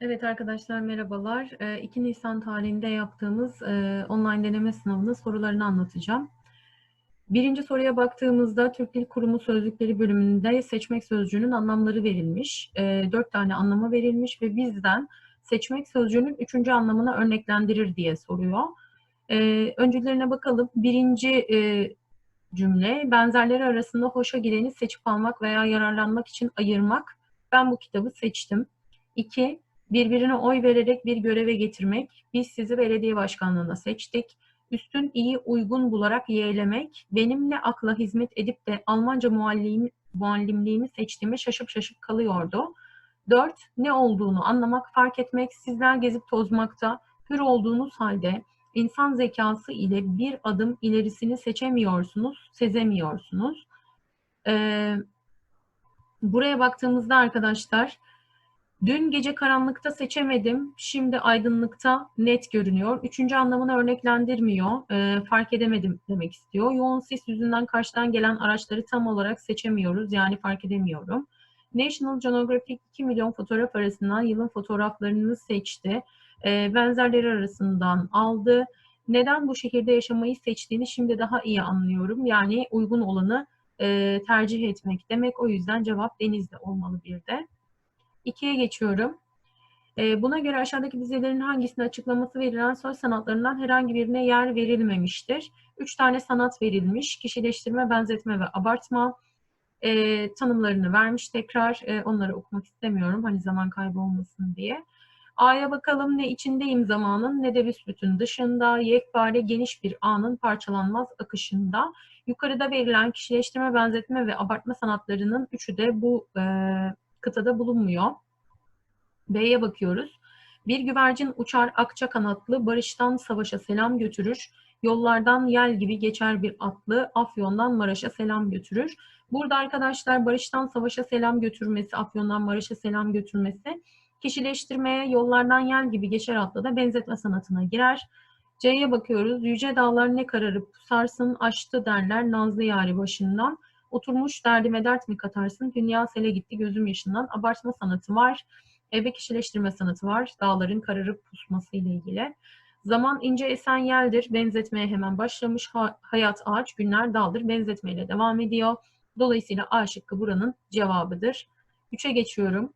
Evet arkadaşlar merhabalar. Ee, 2 Nisan tarihinde yaptığımız e, online deneme sınavının sorularını anlatacağım. Birinci soruya baktığımızda Türk Dil Kurumu Sözlükleri bölümünde seçmek sözcüğünün anlamları verilmiş. E, dört tane anlamı verilmiş ve bizden seçmek sözcüğünün üçüncü anlamını örneklendirir diye soruyor. E, öncülerine bakalım. Birinci e, cümle, benzerleri arasında hoşa gideni seçip almak veya yararlanmak için ayırmak. Ben bu kitabı seçtim. İki, birbirine oy vererek bir göreve getirmek. Biz sizi belediye başkanlığına seçtik. Üstün iyi uygun bularak yeğlemek. Benimle akla hizmet edip de Almanca muallim, muallimliğimi seçtiğime şaşıp şaşıp kalıyordu. Dört, ne olduğunu anlamak, fark etmek, sizler gezip tozmakta, hür olduğunuz halde insan zekası ile bir adım ilerisini seçemiyorsunuz, sezemiyorsunuz. Ee, buraya baktığımızda arkadaşlar, Dün gece karanlıkta seçemedim, şimdi aydınlıkta net görünüyor. Üçüncü anlamını örneklendirmiyor, e, fark edemedim demek istiyor. Yoğun sis yüzünden karşıdan gelen araçları tam olarak seçemiyoruz, yani fark edemiyorum. National Geographic 2 milyon fotoğraf arasından yılın fotoğraflarını seçti. E, benzerleri arasından aldı. Neden bu şehirde yaşamayı seçtiğini şimdi daha iyi anlıyorum. Yani uygun olanı e, tercih etmek demek. O yüzden cevap Denizli olmalı bir de. 2'ye geçiyorum. Ee, buna göre aşağıdaki dizelerin hangisinin açıklaması verilen söz sanatlarından herhangi birine yer verilmemiştir. Üç tane sanat verilmiş. Kişileştirme, benzetme ve abartma. E, tanımlarını vermiş tekrar. E, onları okumak istemiyorum. Hani zaman kaybı olmasın diye. A'ya bakalım ne içindeyim zamanın ne de büsbütün dışında, yekpare geniş bir anın parçalanmaz akışında. Yukarıda verilen kişileştirme, benzetme ve abartma sanatlarının üçü de bu e, kıtada bulunmuyor. B'ye bakıyoruz. Bir güvercin uçar akça kanatlı, barıştan savaşa selam götürür. Yollardan yel gibi geçer bir atlı, Afyon'dan Maraş'a selam götürür. Burada arkadaşlar barıştan savaşa selam götürmesi, Afyon'dan Maraş'a selam götürmesi, kişileştirmeye yollardan yel gibi geçer atlı da benzetme sanatına girer. C'ye bakıyoruz. Yüce dağlar ne kararıp sarsın, açtı derler nazlı yari başından. Oturmuş derdime dert mi katarsın? Dünya sele gitti gözüm yaşından. Abartma sanatı var. Eve kişileştirme sanatı var. Dağların kararıp pusması ile ilgili. Zaman ince esen yeldir. Benzetmeye hemen başlamış. Ha, hayat ağaç, günler daldır. Benzetmeyle devam ediyor. Dolayısıyla A şıkkı buranın cevabıdır. Üçe geçiyorum.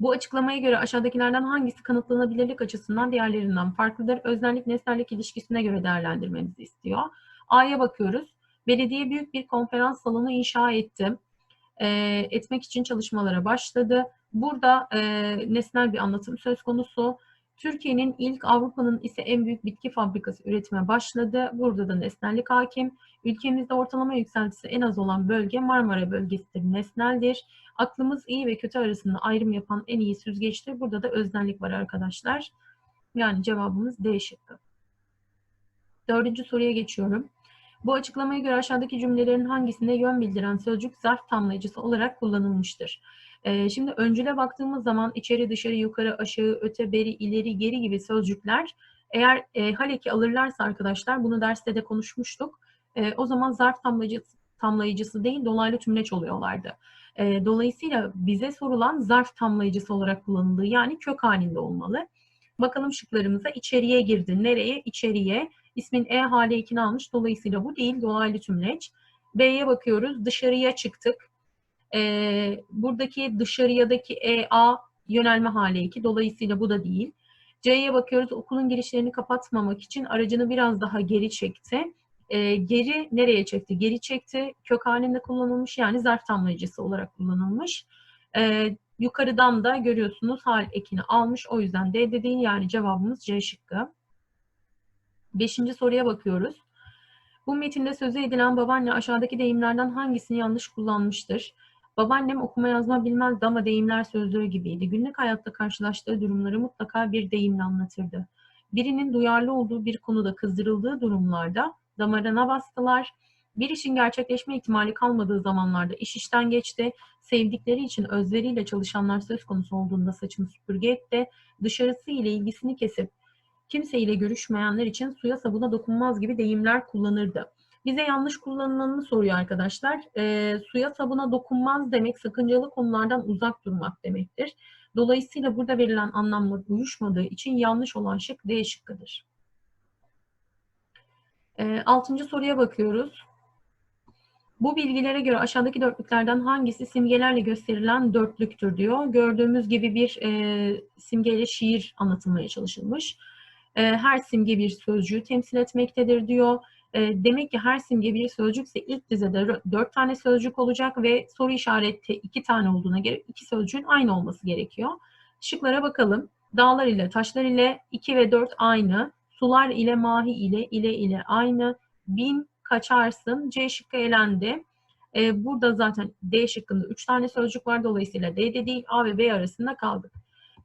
Bu açıklamaya göre aşağıdakilerden hangisi kanıtlanabilirlik açısından diğerlerinden farklıdır? Öznellik nesnellik ilişkisine göre değerlendirmemizi istiyor. A'ya bakıyoruz. Belediye büyük bir konferans salonu inşa etti. E, etmek için çalışmalara başladı. Burada e, nesnel bir anlatım söz konusu. Türkiye'nin ilk Avrupa'nın ise en büyük bitki fabrikası üretime başladı. Burada da nesnellik hakim. Ülkemizde ortalama yükseltisi en az olan bölge Marmara bölgesidir, nesneldir. Aklımız iyi ve kötü arasında ayrım yapan en iyi süzgeçtir. Burada da öznellik var arkadaşlar. Yani cevabımız D şıkkı. Dördüncü soruya geçiyorum. Bu açıklamaya göre aşağıdaki cümlelerin hangisinde yön bildiren sözcük zarf tamlayıcısı olarak kullanılmıştır? Ee, şimdi öncüle baktığımız zaman içeri, dışarı, yukarı, aşağı, öte, beri, ileri, geri gibi sözcükler eğer e, haleki alırlarsa arkadaşlar, bunu derste de konuşmuştuk, e, o zaman zarf tamlayıcısı, tamlayıcısı değil, dolaylı tümleç oluyorlardı. E, dolayısıyla bize sorulan zarf tamlayıcısı olarak kullanıldığı yani kök halinde olmalı. Bakalım şıklarımıza içeriye girdi. Nereye? İçeriye. İsmin E hale ekini almış. Dolayısıyla bu değil. Dolaylı tümleç. B'ye bakıyoruz. Dışarıya çıktık. Ee, buradaki dışarıyadaki E, A yönelme hale 2. Dolayısıyla bu da değil. C'ye bakıyoruz. Okulun girişlerini kapatmamak için aracını biraz daha geri çekti. Ee, geri nereye çekti? Geri çekti. Kök halinde kullanılmış yani zarf tamlayıcısı olarak kullanılmış. Ee, yukarıdan da görüyorsunuz hal ekini almış. O yüzden D de yani cevabımız C şıkkı. Beşinci soruya bakıyoruz. Bu metinde sözü edilen babaanne aşağıdaki deyimlerden hangisini yanlış kullanmıştır? Babaannem okuma yazma bilmezdi ama deyimler sözlüğü gibiydi. Günlük hayatta karşılaştığı durumları mutlaka bir deyimle anlatırdı. Birinin duyarlı olduğu bir konuda kızdırıldığı durumlarda damarına bastılar. Bir işin gerçekleşme ihtimali kalmadığı zamanlarda iş işten geçti. Sevdikleri için özleriyle çalışanlar söz konusu olduğunda saçını süpürge etti. Dışarısı ile ilgisini kesip kimseyle görüşmeyenler için suya sabuna dokunmaz gibi deyimler kullanırdı. Bize yanlış kullanılanını soruyor arkadaşlar. E, suya sabuna dokunmaz demek sakıncalı konulardan uzak durmak demektir. Dolayısıyla burada verilen anlamla uyuşmadığı için yanlış olan şık D şıkkıdır. E, altıncı soruya bakıyoruz. Bu bilgilere göre aşağıdaki dörtlüklerden hangisi simgelerle gösterilen dörtlüktür diyor. Gördüğümüz gibi bir e, simgeyle şiir anlatılmaya çalışılmış. E, her simge bir sözcüğü temsil etmektedir diyor. E, demek ki her simge bir sözcükse ilk dizede dört tane sözcük olacak ve soru işareti iki tane olduğuna göre iki sözcüğün aynı olması gerekiyor. Şıklara bakalım. Dağlar ile taşlar ile 2 ve 4 aynı. Sular ile mahi ile ile ile aynı. Bin kaçarsın. C şıkkı elendi. Ee, burada zaten D şıkkında 3 tane sözcük var. Dolayısıyla D de değil A ve B arasında kaldık.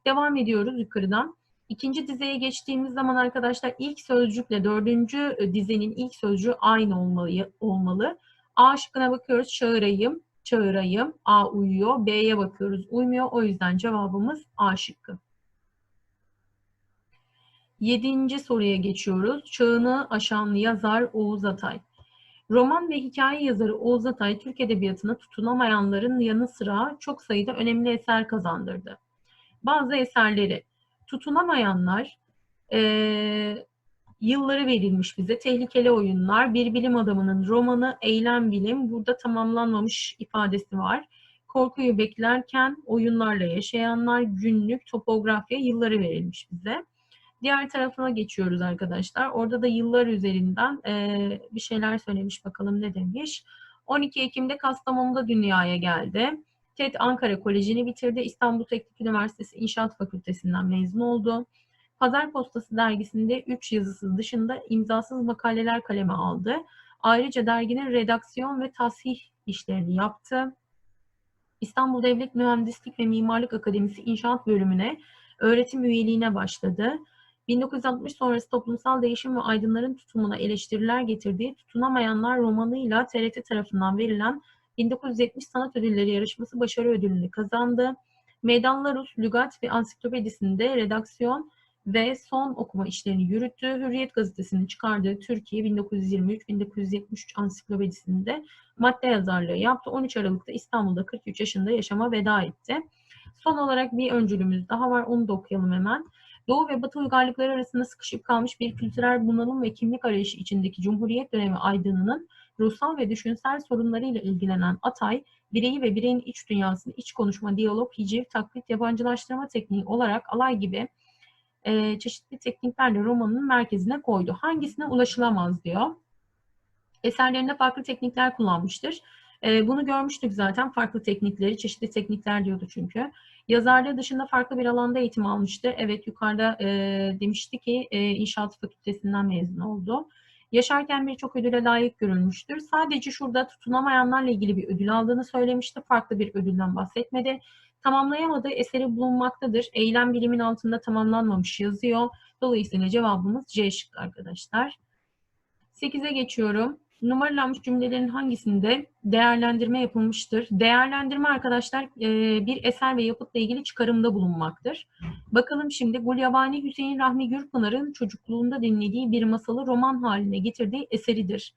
Devam ediyoruz yukarıdan. İkinci dizeye geçtiğimiz zaman arkadaşlar ilk sözcükle dördüncü e, dizenin ilk sözcüğü aynı olmalı. olmalı. A şıkkına bakıyoruz. Çağırayım, çağırayım. A uyuyor. B'ye bakıyoruz. Uymuyor. O yüzden cevabımız A şıkkı. Yedinci soruya geçiyoruz. Çağını aşan yazar Oğuz Atay. Roman ve hikaye yazarı Oğuz Atay, Türk Edebiyatı'na tutunamayanların yanı sıra çok sayıda önemli eser kazandırdı. Bazı eserleri tutunamayanlar, e, yılları verilmiş bize. Tehlikeli oyunlar, bir bilim adamının romanı, eylem bilim, burada tamamlanmamış ifadesi var. Korkuyu beklerken oyunlarla yaşayanlar, günlük, topografya yılları verilmiş bize. Diğer tarafına geçiyoruz arkadaşlar. Orada da yıllar üzerinden e, bir şeyler söylemiş bakalım ne demiş. 12 Ekim'de Kastamonu'da dünyaya geldi. TED Ankara Koleji'ni bitirdi. İstanbul Teknik Üniversitesi İnşaat Fakültesinden mezun oldu. Pazar Postası dergisinde 3 yazısız dışında imzasız makaleler kaleme aldı. Ayrıca derginin redaksiyon ve tasih işlerini yaptı. İstanbul Devlet Mühendislik ve Mimarlık Akademisi İnşaat Bölümüne öğretim üyeliğine başladı. 1960 sonrası toplumsal değişim ve aydınların tutumuna eleştiriler getirdiği Tutunamayanlar romanıyla TRT tarafından verilen 1970 Sanat Ödülleri yarışması başarı ödülünü kazandı. Meydanlar Rus Lügat ve Ansiklopedisinde redaksiyon ve son okuma işlerini yürüttü. Hürriyet gazetesinin çıkardığı Türkiye 1923-1973 ansiklopedisinde madde yazarlığı yaptı. 13 Aralık'ta İstanbul'da 43 yaşında yaşama veda etti. Son olarak bir öncülümüz daha var. Onu da okuyalım hemen. Doğu ve Batı uygarlıkları arasında sıkışıp kalmış bir kültürel bunalım ve kimlik arayışı içindeki Cumhuriyet dönemi aydınının ruhsal ve düşünsel sorunlarıyla ilgilenen Atay, bireyi ve bireyin iç dünyasını iç konuşma, diyalog, hiciv, taklit, yabancılaştırma tekniği olarak alay gibi e, çeşitli tekniklerle romanın merkezine koydu. Hangisine ulaşılamaz diyor. Eserlerinde farklı teknikler kullanmıştır. E, bunu görmüştük zaten farklı teknikleri, çeşitli teknikler diyordu çünkü. Yazarlığı dışında farklı bir alanda eğitim almıştır. Evet yukarıda e, demişti ki e, inşaat fakültesinden mezun oldu. Yaşarken birçok ödüle layık görülmüştür. Sadece şurada tutunamayanlarla ilgili bir ödül aldığını söylemişti. Farklı bir ödülden bahsetmedi. Tamamlayamadığı eseri bulunmaktadır. Eylem bilimin altında tamamlanmamış yazıyor. Dolayısıyla cevabımız C şıkkı arkadaşlar. 8'e geçiyorum numaralanmış cümlelerin hangisinde değerlendirme yapılmıştır? Değerlendirme arkadaşlar e, bir eser ve yapıtla ilgili çıkarımda bulunmaktır. Bakalım şimdi Gulyabani Hüseyin Rahmi Gürpınar'ın çocukluğunda dinlediği bir masalı roman haline getirdiği eseridir.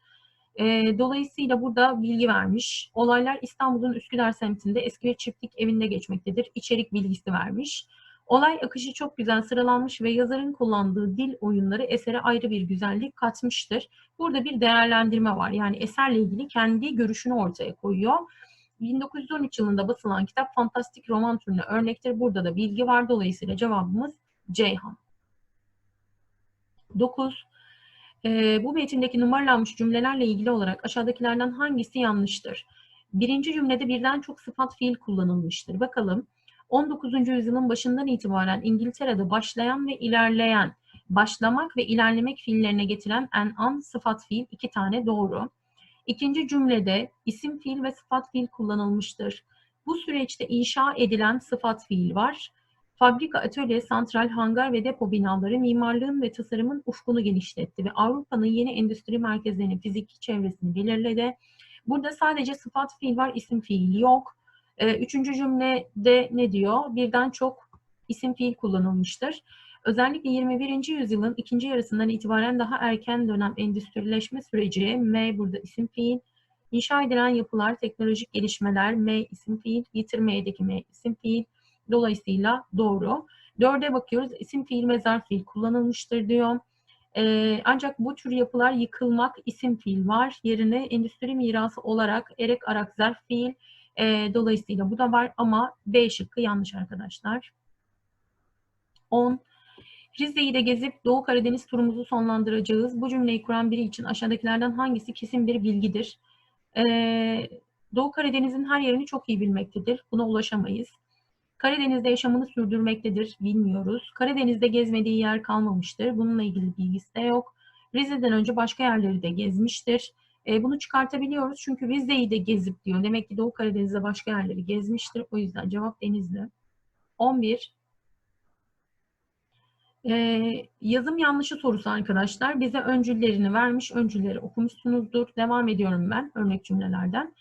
E, dolayısıyla burada bilgi vermiş. Olaylar İstanbul'un Üsküdar semtinde eski bir çiftlik evinde geçmektedir. İçerik bilgisi vermiş. Olay akışı çok güzel sıralanmış ve yazarın kullandığı dil oyunları esere ayrı bir güzellik katmıştır. Burada bir değerlendirme var. Yani eserle ilgili kendi görüşünü ortaya koyuyor. 1913 yılında basılan kitap fantastik roman türüne örnektir. Burada da bilgi var. Dolayısıyla cevabımız Ceyhan. 9. E, bu metindeki numaralanmış cümlelerle ilgili olarak aşağıdakilerden hangisi yanlıştır? Birinci cümlede birden çok sıfat fiil kullanılmıştır. Bakalım. 19. yüzyılın başından itibaren İngiltere'de başlayan ve ilerleyen, başlamak ve ilerlemek fiillerine getiren en an sıfat fiil iki tane doğru. İkinci cümlede isim fiil ve sıfat fiil kullanılmıştır. Bu süreçte inşa edilen sıfat fiil var. Fabrika, atölye, santral, hangar ve depo binaları mimarlığın ve tasarımın ufkunu genişletti ve Avrupa'nın yeni endüstri merkezlerinin fiziki çevresini belirledi. Burada sadece sıfat fiil var, isim fiil yok. Ee, üçüncü cümlede ne diyor? Birden çok isim fiil kullanılmıştır. Özellikle 21. yüzyılın ikinci yarısından itibaren daha erken dönem endüstrileşme süreci, M burada isim fiil, inşa edilen yapılar, teknolojik gelişmeler, M isim fiil, yitirmeyedeki M isim fiil, Dolayısıyla doğru. Dörde bakıyoruz. İsim fiil mezar fiil kullanılmıştır diyor. Ee, ancak bu tür yapılar yıkılmak isim fiil var. Yerine endüstri mirası olarak erek arak zarf fiil. Ee, dolayısıyla bu da var ama B şıkkı yanlış arkadaşlar. 10. Rize'yi de gezip Doğu Karadeniz turumuzu sonlandıracağız. Bu cümleyi kuran biri için aşağıdakilerden hangisi kesin bir bilgidir? Ee, Doğu Karadeniz'in her yerini çok iyi bilmektedir. Buna ulaşamayız. Karadeniz'de yaşamını sürdürmektedir. Bilmiyoruz. Karadeniz'de gezmediği yer kalmamıştır. Bununla ilgili bilgisi de yok. Rize'den önce başka yerleri de gezmiştir. E, bunu çıkartabiliyoruz çünkü Rize'yi de gezip diyor. Demek ki Doğu Karadeniz'de başka yerleri gezmiştir. O yüzden cevap Denizli. 11. Ee, yazım yanlışı sorusu arkadaşlar. Bize öncüllerini vermiş. Öncülleri okumuşsunuzdur. Devam ediyorum ben örnek cümlelerden.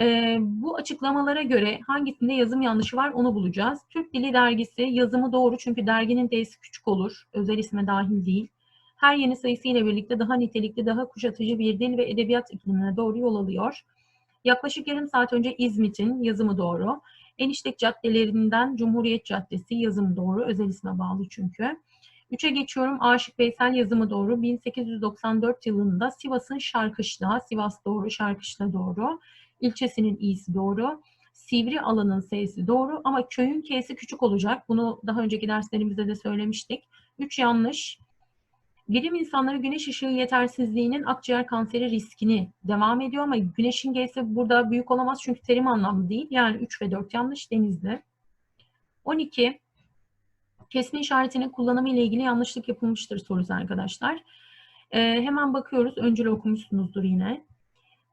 Ee, bu açıklamalara göre hangisinde yazım yanlışı var onu bulacağız. Türk Dili Dergisi yazımı doğru çünkü derginin D'si küçük olur. Özel isme dahil değil. Her yeni sayısıyla birlikte daha nitelikli, daha kuşatıcı bir dil ve edebiyat iklimine doğru yol alıyor. Yaklaşık yarım saat önce İzmit'in yazımı doğru. Eniştek caddelerinden Cumhuriyet Caddesi yazımı doğru. Özel isme bağlı çünkü. Üçe geçiyorum. Aşık Veysel yazımı doğru. 1894 yılında Sivas'ın Şarkışla, Sivas doğru, Şarkışla doğru. İlçesinin iyisi doğru. Sivri alanın S'si doğru ama köyün K'si küçük olacak. Bunu daha önceki derslerimizde de söylemiştik. Üç yanlış. Bilim insanları güneş ışığı yetersizliğinin akciğer kanseri riskini devam ediyor ama güneşin G'si burada büyük olamaz çünkü terim anlamlı değil. Yani 3 ve 4 yanlış denizde. 12. Kesme işaretinin kullanımı ile ilgili yanlışlık yapılmıştır sorusu arkadaşlar. Ee, hemen bakıyoruz. Öncül okumuşsunuzdur yine.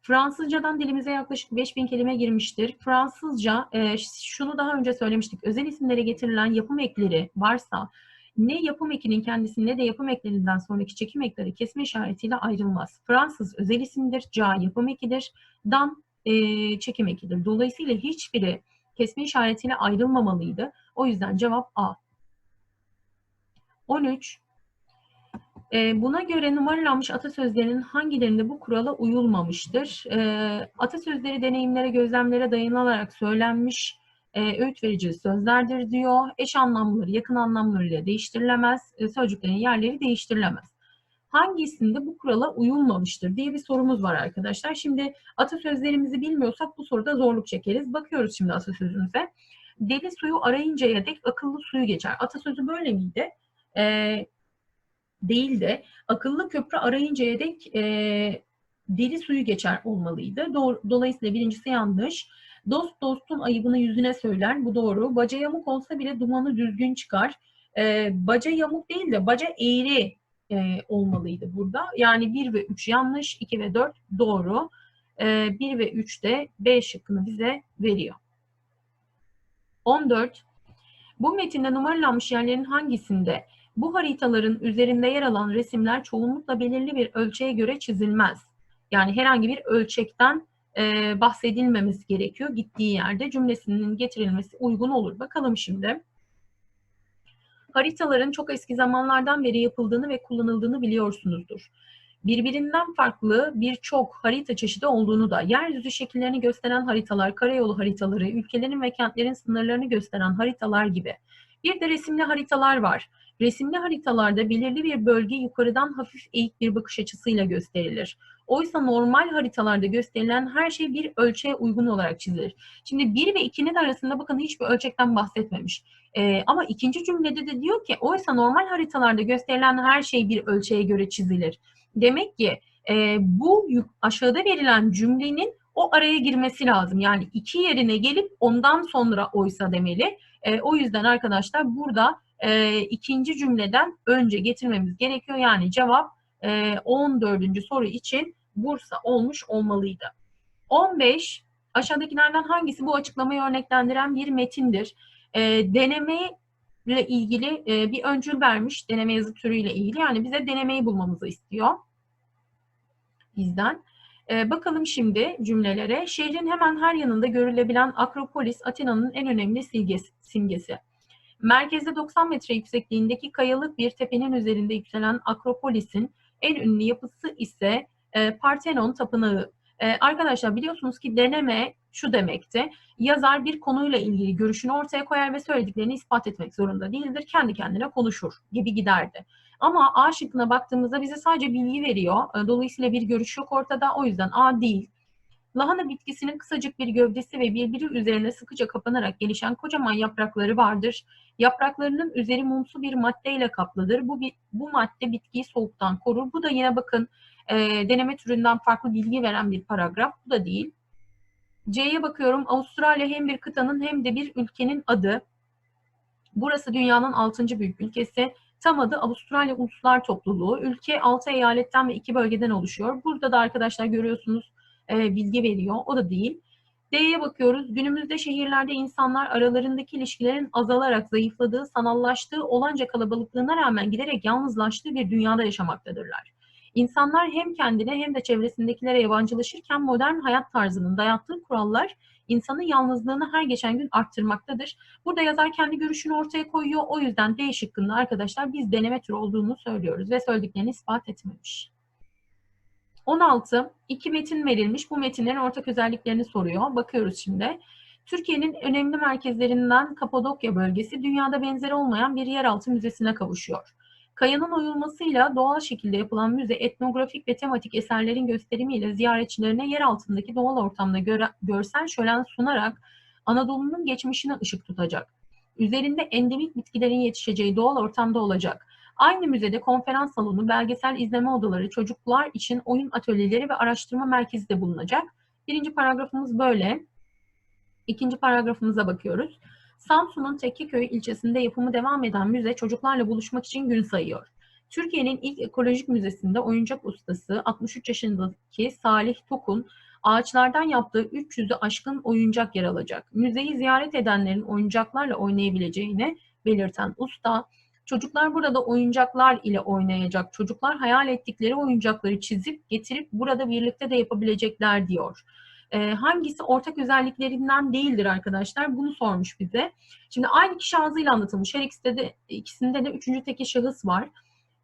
Fransızcadan dilimize yaklaşık 5000 kelime girmiştir. Fransızca, e, şunu daha önce söylemiştik. Özel isimlere getirilen yapım ekleri varsa ne yapım ekinin kendisi ne de yapım eklerinden sonraki çekim ekleri kesme işaretiyle ayrılmaz. Fransız özel isimdir, ca yapım ekidir, dan e, çekim ekidir. Dolayısıyla hiçbiri kesme işaretiyle ayrılmamalıydı. O yüzden cevap A. 13. E, buna göre numaralanmış atasözlerinin hangilerinde bu kurala uyulmamıştır? E, atasözleri deneyimlere, gözlemlere dayanılarak söylenmiş e, öğüt verici sözlerdir diyor. Eş anlamları yakın anlamlarıyla değiştirilemez. E, sözcüklerin yerleri değiştirilemez. Hangisinde bu kurala uyulmamıştır diye bir sorumuz var arkadaşlar. Şimdi atasözlerimizi bilmiyorsak bu soruda zorluk çekeriz. Bakıyoruz şimdi atasözümüze. Deli suyu arayıncaya dek akıllı suyu geçer. Atasözü böyle miydi? E, değil de akıllı köprü arayıncaya dek e, deli suyu geçer olmalıydı. Dolayısıyla birincisi yanlış. Dost dostun ayıbını yüzüne söyler. Bu doğru. Baca yamuk olsa bile dumanı düzgün çıkar. Ee, baca yamuk değil de baca eğri e, olmalıydı burada. Yani 1 ve 3 yanlış, 2 ve 4 doğru. Ee, 1 ve 3 de B şıkkını bize veriyor. 14. Bu metinde numaralanmış yerlerin hangisinde bu haritaların üzerinde yer alan resimler çoğunlukla belirli bir ölçeğe göre çizilmez? Yani herhangi bir ölçekten e, bahsedilmemesi gerekiyor. Gittiği yerde cümlesinin getirilmesi uygun olur. Bakalım şimdi. Haritaların çok eski zamanlardan beri yapıldığını ve kullanıldığını biliyorsunuzdur. Birbirinden farklı birçok harita çeşidi olduğunu da, yeryüzü şekillerini gösteren haritalar, karayolu haritaları, ülkelerin ve kentlerin sınırlarını gösteren haritalar gibi. Bir de resimli haritalar var. Resimli haritalarda belirli bir bölge yukarıdan hafif eğik bir bakış açısıyla gösterilir. Oysa normal haritalarda gösterilen her şey bir ölçeğe uygun olarak çizilir. Şimdi 1 ve 2'nin arasında bakın hiçbir ölçekten bahsetmemiş. Ee, ama ikinci cümlede de diyor ki oysa normal haritalarda gösterilen her şey bir ölçeğe göre çizilir. Demek ki e, bu aşağıda verilen cümlenin o araya girmesi lazım. Yani iki yerine gelip ondan sonra oysa demeli. E, o yüzden arkadaşlar burada e, ikinci cümleden önce getirmemiz gerekiyor. Yani cevap e, 14. soru için Bursa olmuş olmalıydı. 15 aşağıdakilerden hangisi bu açıklamayı örneklendiren bir metindir? E, deneme ile ilgili e, bir öncül vermiş deneme yazı türüyle ilgili. Yani bize denemeyi bulmamızı istiyor bizden. E, bakalım şimdi cümlelere. Şehrin hemen her yanında görülebilen Akropolis Atina'nın en önemli silgesi, simgesi. Merkezde 90 metre yüksekliğindeki kayalık bir tepenin üzerinde yükselen Akropolis'in en ünlü yapısı ise e, Parthenon Tapınağı. Ee, arkadaşlar biliyorsunuz ki deneme şu demekti. Yazar bir konuyla ilgili görüşünü ortaya koyar ve söylediklerini ispat etmek zorunda değildir. Kendi kendine konuşur gibi giderdi. Ama A şıkkına baktığımızda bize sadece bilgi veriyor. Ee, dolayısıyla bir görüş yok ortada. O yüzden A değil. Lahana bitkisinin kısacık bir gövdesi ve birbiri üzerine sıkıca kapanarak gelişen kocaman yaprakları vardır. Yapraklarının üzeri mumsu bir maddeyle kaplıdır. Bu, bu madde bitkiyi soğuktan korur. Bu da yine bakın e, deneme türünden farklı bilgi veren bir paragraf. Bu da değil. C'ye bakıyorum. Avustralya hem bir kıtanın hem de bir ülkenin adı. Burası dünyanın 6. büyük ülkesi. Tam adı Avustralya Uluslar Topluluğu. Ülke 6 eyaletten ve 2 bölgeden oluşuyor. Burada da arkadaşlar görüyorsunuz e, bilgi veriyor. O da değil. D'ye bakıyoruz. Günümüzde şehirlerde insanlar aralarındaki ilişkilerin azalarak zayıfladığı, sanallaştığı, olanca kalabalıklığına rağmen giderek yalnızlaştığı bir dünyada yaşamaktadırlar. İnsanlar hem kendine hem de çevresindekilere yabancılaşırken modern hayat tarzının dayattığı kurallar insanın yalnızlığını her geçen gün arttırmaktadır. Burada yazar kendi görüşünü ortaya koyuyor. O yüzden D şıkkında arkadaşlar biz deneme türü olduğunu söylüyoruz ve söylediklerini ispat etmemiş. 16. İki metin verilmiş. Bu metinlerin ortak özelliklerini soruyor. Bakıyoruz şimdi. Türkiye'nin önemli merkezlerinden Kapadokya bölgesi dünyada benzeri olmayan bir yeraltı müzesine kavuşuyor. Kayanın oyulmasıyla doğal şekilde yapılan müze etnografik ve tematik eserlerin gösterimiyle ziyaretçilerine yer altındaki doğal ortamda göre, görsel şölen sunarak Anadolu'nun geçmişine ışık tutacak. Üzerinde endemik bitkilerin yetişeceği doğal ortamda olacak. Aynı müzede konferans salonu, belgesel izleme odaları, çocuklar için oyun atölyeleri ve araştırma merkezi de bulunacak. Birinci paragrafımız böyle. İkinci paragrafımıza bakıyoruz. Samsun'un Tekkeköy ilçesinde yapımı devam eden müze çocuklarla buluşmak için gün sayıyor. Türkiye'nin ilk ekolojik müzesinde oyuncak ustası 63 yaşındaki Salih Tokun ağaçlardan yaptığı 300'ü aşkın oyuncak yer alacak. Müzeyi ziyaret edenlerin oyuncaklarla oynayabileceğini belirten usta, çocuklar burada oyuncaklar ile oynayacak. Çocuklar hayal ettikleri oyuncakları çizip getirip burada birlikte de yapabilecekler diyor e, hangisi ortak özelliklerinden değildir arkadaşlar? Bunu sormuş bize. Şimdi aynı kişi ağzıyla anlatılmış. Her ikisinde de, ikisinde de üçüncü teki şahıs var.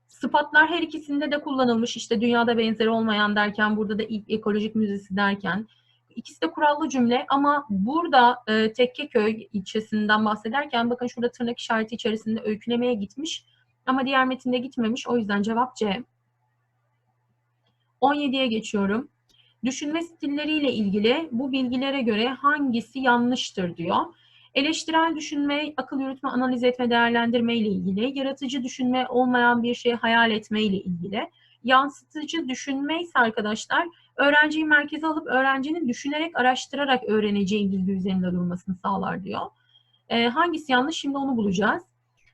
Sıfatlar her ikisinde de kullanılmış. İşte dünyada benzeri olmayan derken, burada da ilk ekolojik müzesi derken. İkisi de kurallı cümle ama burada e, Tekkeköy ilçesinden bahsederken bakın şurada tırnak işareti içerisinde öykülemeye gitmiş. Ama diğer metinde gitmemiş. O yüzden cevap C. 17'ye geçiyorum. Düşünme stilleriyle ilgili bu bilgilere göre hangisi yanlıştır diyor. Eleştirel düşünme, akıl yürütme, analiz etme, değerlendirme ile ilgili. Yaratıcı düşünme, olmayan bir şeyi hayal etme ile ilgili. Yansıtıcı düşünme ise arkadaşlar öğrenciyi merkeze alıp öğrencinin düşünerek, araştırarak öğreneceği bilgi üzerinde durmasını sağlar diyor. Ee, hangisi yanlış? Şimdi onu bulacağız.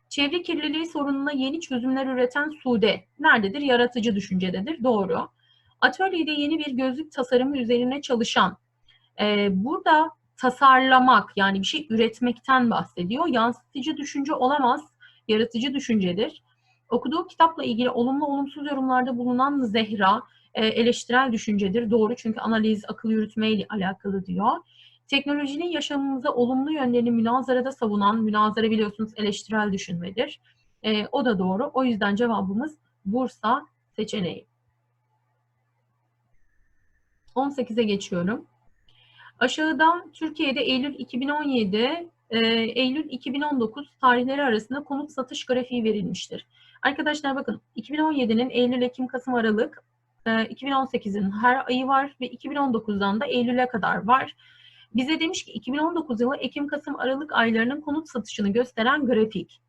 Çevre kirliliği sorununa yeni çözümler üreten Sude nerededir? Yaratıcı düşüncededir. Doğru. Atölyede yeni bir gözlük tasarımı üzerine çalışan, e, burada tasarlamak yani bir şey üretmekten bahsediyor. Yansıtıcı düşünce olamaz, yaratıcı düşüncedir. Okuduğu kitapla ilgili olumlu olumsuz yorumlarda bulunan Zehra e, eleştirel düşüncedir. Doğru çünkü analiz, akıl yürütmeyle alakalı diyor. Teknolojinin yaşamımıza olumlu yönlerini münazarada savunan, münazara biliyorsunuz eleştirel düşünmedir. E, o da doğru. O yüzden cevabımız Bursa seçeneği. 18'e geçiyorum. Aşağıda Türkiye'de Eylül 2017, e, Eylül 2019 tarihleri arasında konut satış grafiği verilmiştir. Arkadaşlar bakın 2017'nin Eylül, Ekim, Kasım, Aralık, 2018'in e, her ayı var ve 2019'dan da Eylül'e kadar var. Bize demiş ki 2019 yılı Ekim, Kasım, Aralık aylarının konut satışını gösteren grafik.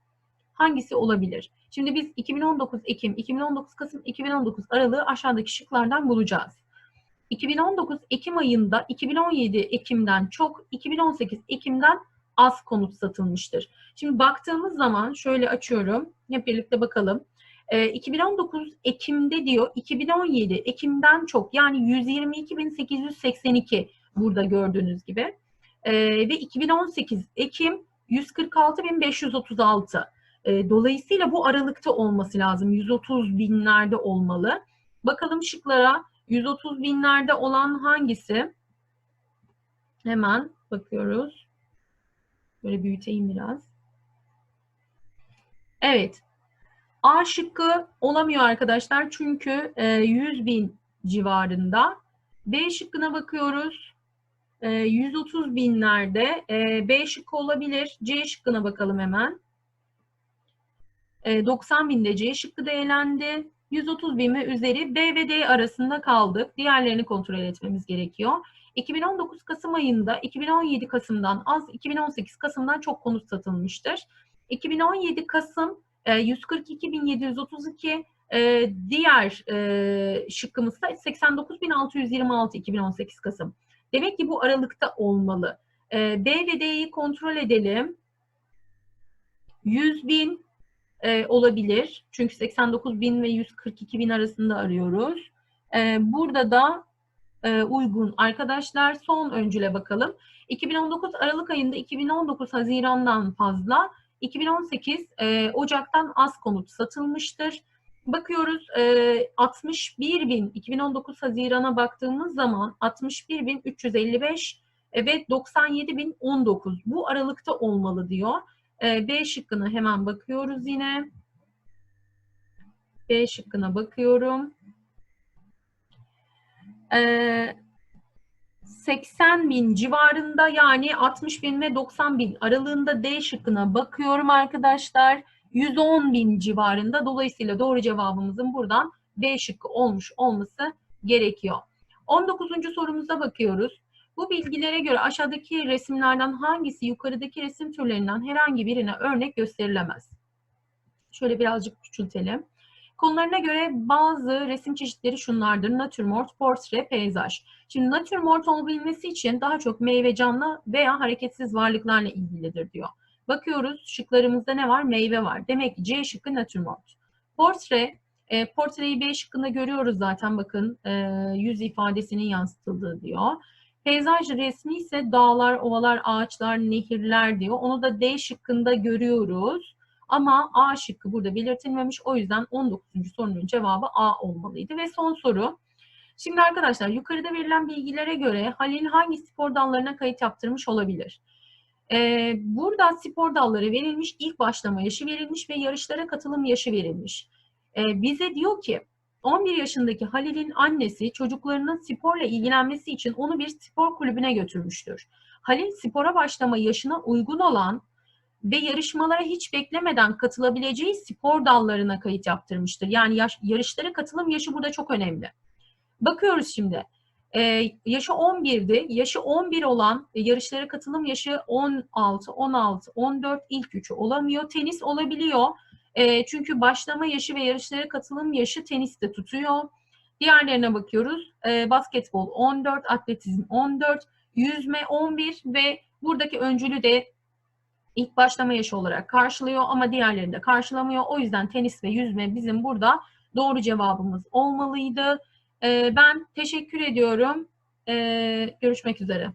Hangisi olabilir? Şimdi biz 2019 Ekim, 2019 Kasım, 2019 Aralığı aşağıdaki şıklardan bulacağız. 2019 Ekim ayında 2017 Ekim'den çok, 2018 Ekim'den az konut satılmıştır. Şimdi baktığımız zaman şöyle açıyorum. Hep birlikte bakalım. E, 2019 Ekim'de diyor 2017 Ekim'den çok yani 122.882 burada gördüğünüz gibi. E, ve 2018 Ekim 146.536. E, dolayısıyla bu aralıkta olması lazım. 130 binlerde olmalı. Bakalım şıklara 130 binlerde olan hangisi? Hemen bakıyoruz. Böyle büyüteyim biraz. Evet. A şıkkı olamıyor arkadaşlar. Çünkü 100 e, bin civarında. B şıkkına bakıyoruz. E, 130 binlerde e, B şıkkı olabilir. C şıkkına bakalım hemen. E, 90 binde C şıkkı da elendi. 130 bin ve üzeri B ve D arasında kaldık. Diğerlerini kontrol etmemiz gerekiyor. 2019 Kasım ayında 2017 Kasım'dan az, 2018 Kasım'dan çok konut satılmıştır. 2017 Kasım e, 142.732, e, diğer e, şıkkımız da 89.626 2018 Kasım. Demek ki bu aralıkta olmalı. E, B ve D'yi kontrol edelim. 100 bin e, olabilir. Çünkü 89 bin ve 142 bin arasında arıyoruz. E, burada da e, uygun arkadaşlar. Son öncüle bakalım. 2019 Aralık ayında 2019 Haziran'dan fazla, 2018 e, Ocak'tan az konut satılmıştır. Bakıyoruz e, 61 bin 2019 Haziran'a baktığımız zaman 61 bin 355 e, ve 97 bin 19 bu aralıkta olmalı diyor. E, B şıkkına hemen bakıyoruz yine. B şıkkına bakıyorum. E, 80 bin civarında yani 60 bin ve 90 bin aralığında D şıkkına bakıyorum arkadaşlar. 110 bin civarında. Dolayısıyla doğru cevabımızın buradan B şıkkı olmuş olması gerekiyor. 19. sorumuza bakıyoruz. Bu bilgilere göre aşağıdaki resimlerden hangisi yukarıdaki resim türlerinden herhangi birine örnek gösterilemez? Şöyle birazcık küçültelim. Konularına göre bazı resim çeşitleri şunlardır. Natürmort, portre, peyzaj. Şimdi natürmort olabilmesi için daha çok meyve canlı veya hareketsiz varlıklarla ilgilidir diyor. Bakıyoruz şıklarımızda ne var? Meyve var. Demek ki C şıkkı natürmort. Portre, e, portreyi B şıkkında görüyoruz zaten bakın e, yüz ifadesinin yansıtıldığı diyor. Peyzaj resmi ise dağlar, ovalar, ağaçlar, nehirler diyor. Onu da D şıkkında görüyoruz. Ama A şıkkı burada belirtilmemiş. O yüzden 19. sorunun cevabı A olmalıydı. Ve son soru. Şimdi arkadaşlar yukarıda verilen bilgilere göre Halil hangi spor dallarına kayıt yaptırmış olabilir? Ee, burada spor dalları verilmiş, ilk başlama yaşı verilmiş ve yarışlara katılım yaşı verilmiş. Ee, bize diyor ki 11 yaşındaki Halil'in annesi çocuklarının sporla ilgilenmesi için onu bir spor kulübüne götürmüştür. Halil spora başlama yaşına uygun olan ve yarışmalara hiç beklemeden katılabileceği spor dallarına kayıt yaptırmıştır. Yani yaş, yarışlara katılım yaşı burada çok önemli. Bakıyoruz şimdi. Ee, yaşı 11'di. Yaşı 11 olan e, yarışlara katılım yaşı 16, 16, 14 ilk üçü olamıyor. Tenis olabiliyor. E, çünkü başlama yaşı ve yarışlara katılım yaşı teniste tutuyor. Diğerlerine bakıyoruz. E, basketbol 14, atletizm 14, yüzme 11 ve buradaki öncülü de ilk başlama yaşı olarak karşılıyor ama diğerlerini de karşılamıyor. O yüzden tenis ve yüzme bizim burada doğru cevabımız olmalıydı. E, ben teşekkür ediyorum. Görüşmek üzere.